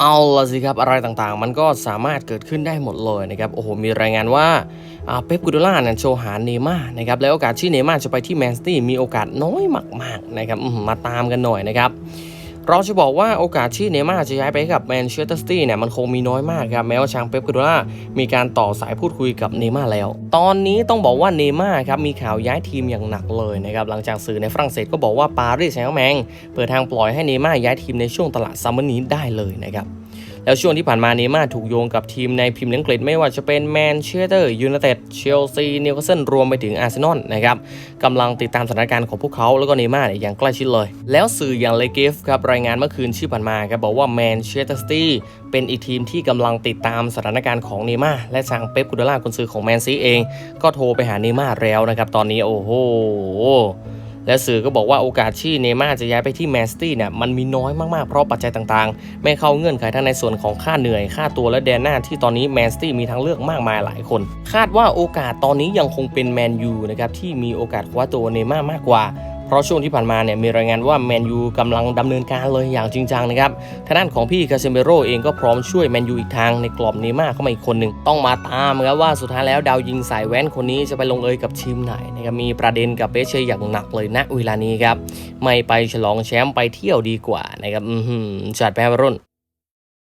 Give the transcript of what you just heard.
เอาละสิครับอะไรต่างๆ มันก็สามารถเกิดขึ้นได้หมดเลยนะครับโอ้โหมีรายงานว่าเป๊ปกูโดล่าเนี่ยโชว์หาเนม่านะครับแล้วโอกาสที่เนม่าจะไปที่แมนซิตี้มีโอกาสน้อยมากๆนะครับมาตามกันหน่อยนะครับ เราจะบอกว่าโอกาสที่เนย์ม่าร์จะย้ายไปกับแมนเชสเตอร์ซิตี้เนี่ยมันคงมีน้อยมากครับแม้ว่าชางเป๊ปกูโดล่ามีการต่อสายพูดคุยกับเนย์ม่าร์แล้ว ตอนนี้ต้องบอกว่าเนย์ม่าร์ครับมีข่าวย้ายทีมอย่างหนักเลยนะครับหลังจากสื่อในฝรั่งเศสก็บอกว่าปารีสแซงต์แมงเปิดทางปล่อยให้เนย์ม่าร์ย้ายทีมในช่วงตลาดซัมเมอร์นี้ได้เลยนะครับ แล้วช่วงที่ผ่านมาเนย์ม่าร์ถูกโยงกับทีมในพรีเมียร์ลีกอังกฤษไม่ว่าจะเป็นแมนเชสเตอร์ยูไนเต็ดเชลซีนิวคาสเซิลรวมไปถึงอาร์เซนอลนะครับกำลังติดตามสถานการณ์ของพวกเขาแล้วก็เนย์ม่าร์เนี่ยอย่างใกล้ชิดเลย แล้วสื่ออย่างเลเกฟครับรายงานเมื่อคืนที่ผ่านมาครับบอกว่าแมนเชสเตอร์ซิตี้เป็นอีกทีมที่กำลังติดตามสถานการณ์ของเนย์ม่าร์และทางเป๊ปกูเดล่าคนซื้อของแมนซีเอง ก็โทรไปหาเนย์ม่าร์แล้วนะครับตอนนี้โอ้โห และสื่อก็บอกว่าโอกาสที่เนย์ม่าร์จะย้ายไปที่แมนซิตี้เนี่ยมันมีน้อยมากๆเพราะปัจจัยต่างๆ ไม่เข้าเงื่อนไขทั้งในส่วนของค่าเหนื่อยค่าตัวและแดนหน้าที่ตอนนี้แมนซิตี้มีทางเลือกมากมายหลายคน คาดว่าโอกาสตอนนี้ยังคงเป็นแมนยูนะครับที่มีโอกาสคว้าตัวเนย์ม่าร์มากกว่า เพราะช่วงที่ผ่านมาเนี่ยมีรายงานว่าแมนยูกำลังดำเนินการเลยอย่างจริงจังนะครับทางด้านของพี่คาเซเมโรเองก็พร้อมช่วยแมนยูอีกทางในกรอบเนม่าเข้ามาอีกคนหนึ่งต้องมาตามครับว่าสุดท้ายแล้วดาวยิงสายแว้นคนนี้จะไปลงเอยกับทีมไหนนะครับมีประเด็นกับเปเช่อย่างหนักเลยณเวลานี้ครับไม่ไปฉลองแชมป์ไปเที่ยวดีกว่านะครับอือหือจัดแปรรุ่น